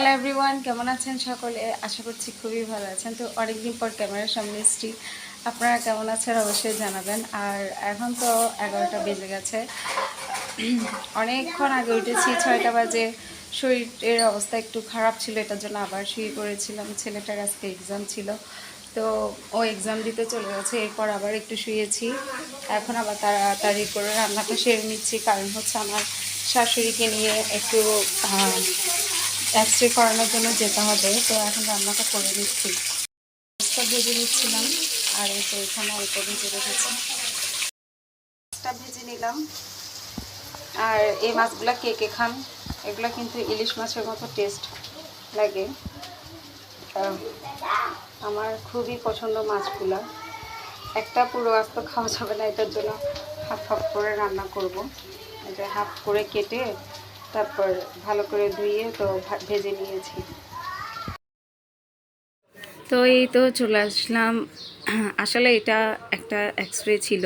Hello everyone কেমন আছেন সকলে? আশা করছি খুবই ভালো আছেন। তো অনেকদিন পর ক্যামেরার সামনে এসেছি। আপনারা কেমন আছেন অবশ্যই জানাবেন। আর এখন তো এগারোটা বেজে গেছে। অনেকক্ষণ আগে উঠেছি, ছয়টা বাজে। শরীরের অবস্থা একটু খারাপ ছিল, এটার জন্য আবার শুয়ে পড়েছিলাম। ছেলেটার আজকে এক্সাম ছিল। তো ও এক্সাম দিতে চলে গেছে, এরপর আবার একটু শুয়েছি। এখন আবার তাড়াতাড়ি করে রান্নাটা সেরে নিচ্ছি। কারণ হচ্ছে আমার শাশুড়িকে নিয়ে একটু এক্স রে করানোর জন্য যেতে হবে, তো এখন রান্নাটা করে নিচ্ছি। মাছটা ভেজে নিচ্ছিলাম, আর এই তো এখানে অল্প ভেজে রেখেছি মাছটা ভেজে নিলাম। আর এই মাছগুলো কে কে খান, এগুলো কিন্তু ইলিশ মাছের মতো টেস্ট লাগে। আমার খুবই পছন্দ মাছগুলো। একটা পুরো আস্ত খাওয়া যাবে না, এটার জন্য হাফ হাফ করে রান্না করব। এটা হাফ করে কেটে তারপর ভালো করে ধুয়ে তো ভেজে নিয়েছি। তো এই তো চলে আসলাম। আসলে এটা একটা এক্স রে ছিল।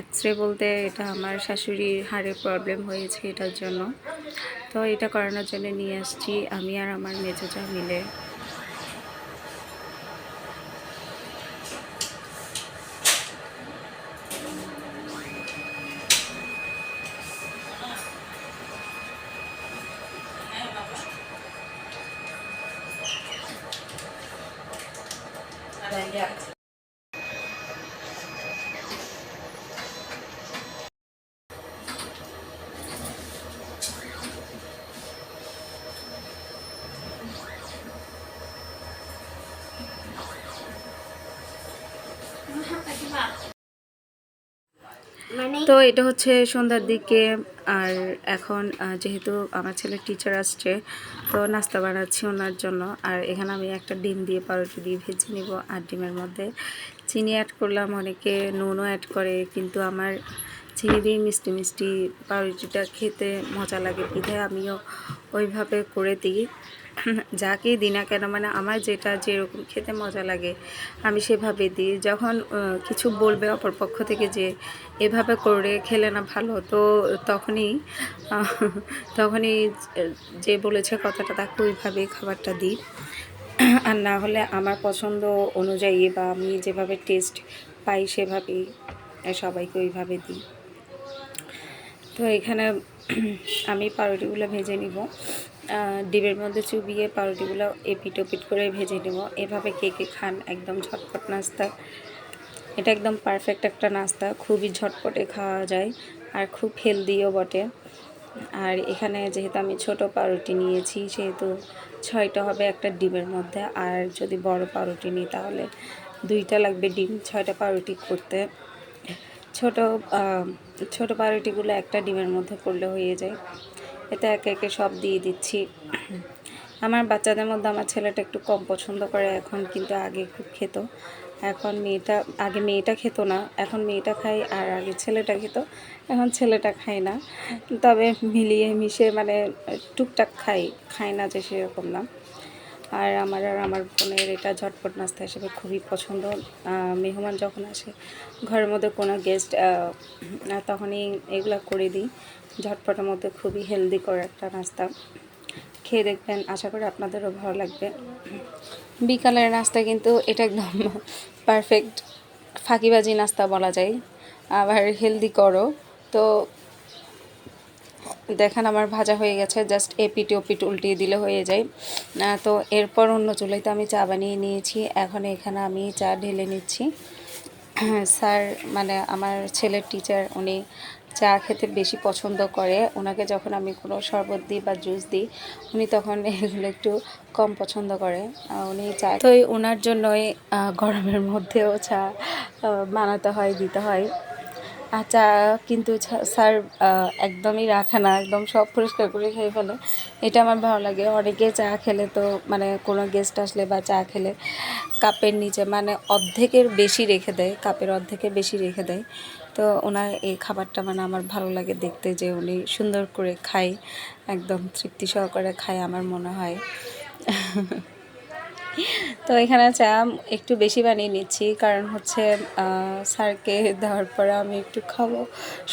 এক্স রে বলতে এটা আমার শাশুড়ির হাড়ের প্রবলেম হয়েছে এটার জন্য। তো এটা করানোর জন্য নিয়ে আসছি। আমি আর আমার মেজোজা মিলে। yet. তো এটা হচ্ছে সন্ধ্যার দিকে, আর এখন যেহেতু আমার ছেলে টিচার আসছে, তো নাস্তা বানাচ্ছি ওনার জন্য। আর এখানে আমি একটা ডিম দিয়ে পাউরুটি দিয়ে ভেজে নিব। আর ডিমের মধ্যে চিনি অ্যাড করলাম, অনেকে নুনও অ্যাড করে, কিন্তু আমার চিনি দিয়ে মিষ্টি মিষ্টি পাউরুটিটা খেতে মজা লাগে বিধায় আমিও ওইভাবে করে দিই। যাকেই দিই না কেন মানে আমার যেটা যেরকম খেতে মজা লাগে, আমি সেভাবে দিই। যখন কিছু বলবে অপর পক্ষ থেকে যে, এভাবে করে খেলে না ভালো তো তখনই তখনই যে বলেছে কথাটা, তাকে ওইভাবেই খাবারটা দিই। আর না হলে আমার পছন্দ অনুযায়ী বা আমি যেভাবে টেস্ট পাই সেভাবেই সবাইকে ওইভাবে দিই। তো এখানে আমি পাউরুটিগুলো ভেজে নিব। ডিমের মধ্যে চুবিয়ে পাউরুটিগুলো এপিট ওপিট করে ভেজে নেব। এভাবে কে কে খান একদম ঝটপট নাস্তা। এটা একদম পারফেক্ট একটা নাস্তা। খুবই ঝটপটে খাওয়া যায় আর খুব হেলদিও বটে। আর এখানে যেহেতু আমি ছোট পাউরুটি নিয়েছি, সেহেতু ছয়টা হবে একটা ডিমের মধ্যে। আর যদি বড় পাউরুটি নিই, তাহলে দুইটা লাগবে ডিম, ছয়টা পাউরুটি করতে। ছোট ছোট পাউরুটিগুলো একটা ডিমের মধ্যে করলে হয়ে যায়। এতে একে একে সব দিয়ে দিচ্ছি। আমার বাচ্চাদের মধ্যে আমার ছেলেটা একটু কম পছন্দ করে, এখন কিন্তু আগে খুব খেত। এখন মেয়েটা, আগে মেয়েটা খেত না, এখন মেয়েটা খায় আর আগে ছেলেটা খেত, এখন ছেলেটা খায় না। তবে মিলিয়ে মিশে মানে টুকটাক খাই, খায় না যে সেরকম না। আর আমার আর আমার বোনের এটা ঝটপট নাস্তা হিসেবে খুবই পছন্দ। মেহমান যখন আসে, ঘরের মধ্যে কোনো গেস্ট তখনই এগুলো করে দিই। ঝটপটের মধ্যে খুবই হেলদি করে একটা নাস্তা। খেয়ে দেখবেন, আশা করি আপনাদেরও ভালো লাগবে। বিকালের নাস্তা কিন্তু এটা একদম পারফেক্ট ফাঁকিবাজি নাস্তা বলা যায়। আবার হেলদি করো। তো দেখেন আমার ভাজা হয়ে গেছে জাস্ট এপিটি ওপিট উল্টিয়ে দিলে হয়ে যায়। তো এরপর অন্য চুলাইতে আমি চা বানিয়ে নিয়েছি। এখন এখানে আমি চা ঢেলে নিচ্ছি। স্যার মানে আমার ছেলের টিচার উনি চা খেতে বেশি পছন্দ করে। ওনাকে যখন আমি কোনো শরবত দিই বা জুস দিই, উনি তখন এগুলো একটু কম পছন্দ করে। উনি চা তো ওনার জন্যই গরমের মধ্যেও চা বানাতে হয়, দিতে হয়। চা কিন্তু স্যার একদমই রাখে না, একদম সব পরিষ্কার করে খেয়ে ফেলে। এটা আমার ভালো লাগে। অনেকে চা খেলে তো মানে কোনো গেস্ট আসলে বা চা খেলে কাপের নিচে মানে অর্ধেকের বেশি রেখে দেয়, কাপের অর্ধেকের বেশি রেখে দেয়। তো ওনার এই খাবারটা মানে আমার ভালো লাগে দেখতে, যে উনি সুন্দর করে খায়, একদম তৃপ্তি সহকারে খায়, আমার মনে হয়। তো এখানে চা একটু বেশি বানিয়ে নিচ্ছি কারণ হচ্ছে স্যারকে দেওয়ার পরে আমি একটু খাব।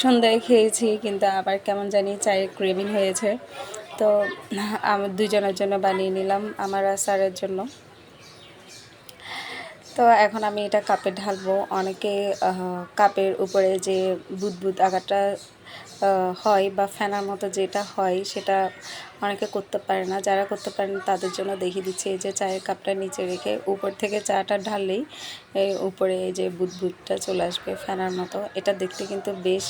সন্ধ্যায় খেয়েছি কিন্তু আবার কেমন জানি চায়ের ক্রেভিং হয়েছে। তো আমার দুজনের জন্য বানিয়ে নিলাম আমার আর স্যারের জন্য। তো এখন আমি এটা কাপে ঢালবো। অনেকে কাপের উপরে যে বুদবুদ আহ, হয় বা ফ্যানার মতো যেটা হয় সেটা অনেকে করতে পারে না। যারা করতে পারে না তাদের জন্য দেখিয়ে দিচ্ছি, এই যে চায়ের কাপটা নিচে রেখে উপর থেকে চাটা ঢাললেই উপরে এই যে বুদবুদটা চলে আসবে ফ্যানার মতো। এটা দেখতে কিন্তু বেশ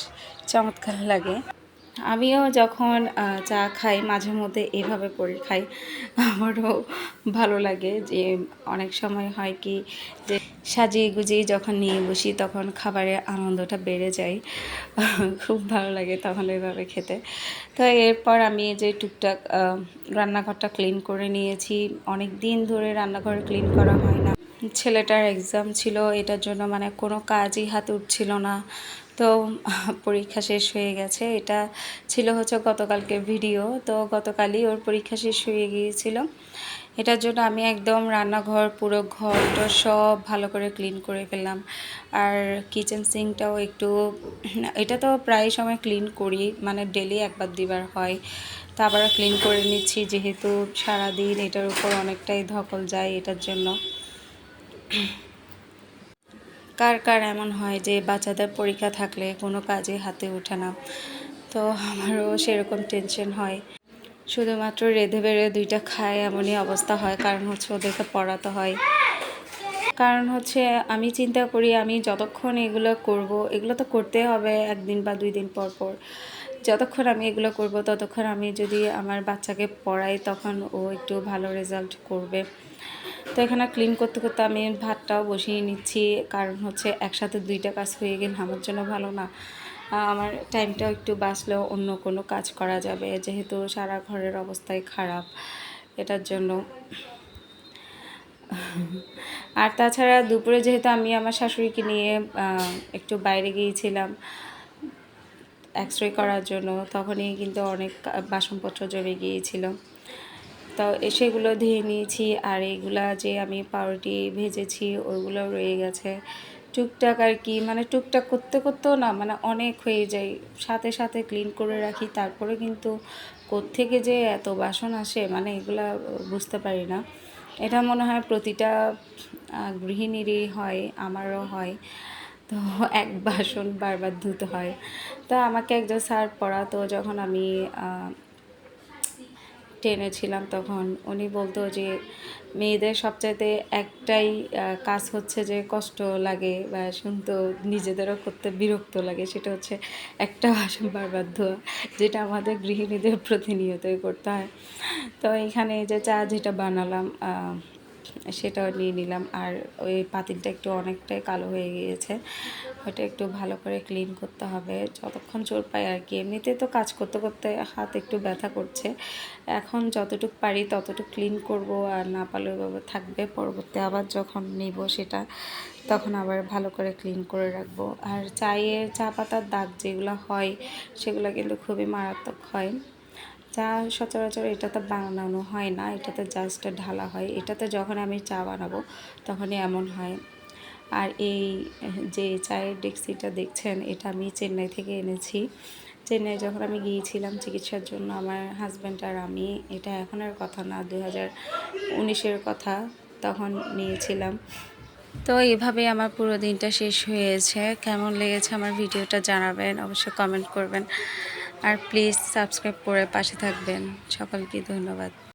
চমৎকার লাগে। আমিও যখন চা খাই, মাঝে মধ্যে এভাবে করে খাই, আমারও ভালো লাগে যে অনেক সময় হয় কি যে সাজিয়ে গুজিয়ে যখন নিয়ে বসি, তখন খাবারের আনন্দটা বেড়ে যায়। খুব ভালো লাগে তখন এভাবে খেতে। তো এরপর আমি যে টুকটাক রান্নাঘরটা ক্লিন করে নিয়েছি। অনেক দিন ধরে রান্নাঘর ক্লিন করা হয় না। ছেলেটার এক্সাম ছিল, এটার জন্য মানে কোনো কাজই হাতে উঠছিল না। তো পরীক্ষা শেষ হয়ে গেছে। এটা ছিল হচ্ছে গতকালকে ভিডিও তো গতকালই ওর পরীক্ষা শেষ হয়ে গিয়েছিল। এটার জন্য আমি একদম রান্নাঘর, পুরো ঘরটা সব ভালো করে ক্লিন করে ফেললাম। আর কিচেন সিঙ্কটাও একটু এটা তো প্রায় সময় ক্লিন করি মানে ডেলি একবার দুবার হয়। তা আবার ক্লিন করে নিচ্ছি, যেহেতু সারাদিন এটার উপর অনেকটাই ধকল যায় এটার জন্য। কার কার এমন হয় যে বাচ্চাদের পরীক্ষা থাকলে কোনো কাজে হাতে ওঠে না? তো আমারও সেরকম টেনশন হয়। শুধুমাত্র রেঁধে বেড়ে দুইটা খায় এমনই অবস্থা হয়, কারণ হচ্ছে ওদেরকে পড়াতে হয়। কারণ হচ্ছে আমি চিন্তা করি, আমি যতক্ষণ এগুলো করব, এগুলো তো করতে হবে একদিন বা দুই দিন পর পর। যতক্ষণ আমি এগুলো করব, ততক্ষণ আমি যদি আমার বাচ্চাকে পড়াই, তখন ও একটু ভালো রেজাল্ট করবে। তো এখানে ক্লিন করতে করতে আমি ভাতটাও বসিয়ে নিচ্ছি, কারণ হচ্ছে একসাথে দুইটা কাজ হয়ে গেলে আমার জন্য ভালো না। আমার টাইমটাও একটু বাঁচলেও অন্য কোনো কাজ করা যাবে, যেহেতু সারা ঘরের অবস্থাই খারাপ, এটার জন্য। আর তাছাড়া দুপুরে যেহেতু আমি আমার শাশুড়িকে নিয়ে একটু বাইরে গিয়েছিলাম এক্স করার জন্য, তখনই কিন্তু অনেক বাসনপত্র জমে গিয়েছিল। তো সেগুলো ধুয়ে নিয়েছি আর এগুলা যে আমি পাউরুটি ভেজেছি ওইগুলো রয়ে গেছে। টুকটাক আর কি মানে টুকটাক করতে করতেও না মানে অনেক হয়ে যায়। সাথে সাথে ক্লিন করে রাখি, তারপরে কিন্তু কোত্থেকে যে এত বাসন আসে মানে এগুলা বুঝতে পারি না। এটা মনে হয় প্রতিটা গৃহিণীরই হয়, আমারও হয়। তো এক বাসন বারবার ধুতে হয়। তো আমাকে একজন স্যার পড়াতো, যখন আমি আহ, টেনে ছিলাম তখন। উনি বলতো যে মেয়েদের সবচাইতে একটাই কাজ হচ্ছে যে কষ্ট লাগে বা শুনতো নিজেদেরও করতে বিরক্ত লাগে। সেটা হচ্ছে একটা বাসন বারবার ধোয়া যেটা আমাদের গৃহিণীদের প্রতিনিয়তই করতে হয়। তো এখানে যে চা যেটা বানালাম সেটাও নিয়ে নিলাম। আর ওই পাতিলটা একটু অনেকটাই কালো হয়ে গিয়েছে। ওটা একটু ভালো করে ক্লিন করতে হবে। যতক্ষণ চোর পাই আর কি। এমনিতে তো কাজ করতে করতে হাত একটু ব্যথা করছে। এখন যতটুকু পারি ততটুকু ক্লিন করব। আর না পারলে ওইভাবে থাকবে। পরবর্তী আবার যখন নিব সেটা, তখন আবার ভালো করে ক্লিন করে রাখব। আর চায়ের চা পাতার দাগ যেগুলো হয়, সেগুলো কিন্তু খুবই মারাত্মক হয়। চা সচরাচর এটাতে বানানো হয় না, এটাতে জাস্ট ঢালা হয়। এটাতে যখন আমি চা বানাবো, তখনই এমন হয়। আর এই যে চায়ের ডেক্সিটা দেখছেন, এটা আমি চেন্নাই থেকে এনেছি। চেন্নাই যখন আমি গিয়েছিলাম চিকিৎসার জন্য, আমার হাজব্যান্ড আর আমি, এটা এখন আর কথা না দু হাজার উনিশের কথা তখন নিয়েছিলাম। তো এভাবে আমার পুরো দিনটা শেষ হয়েছে। কেমন লেগেছে আমার ভিডিওটা জানাবেন, অবশ্যই কমেন্ট করবেন। আর প্লিজ সাবস্ক্রাইব করে পাশে থাকবেন। সকলকে ধন্যবাদ।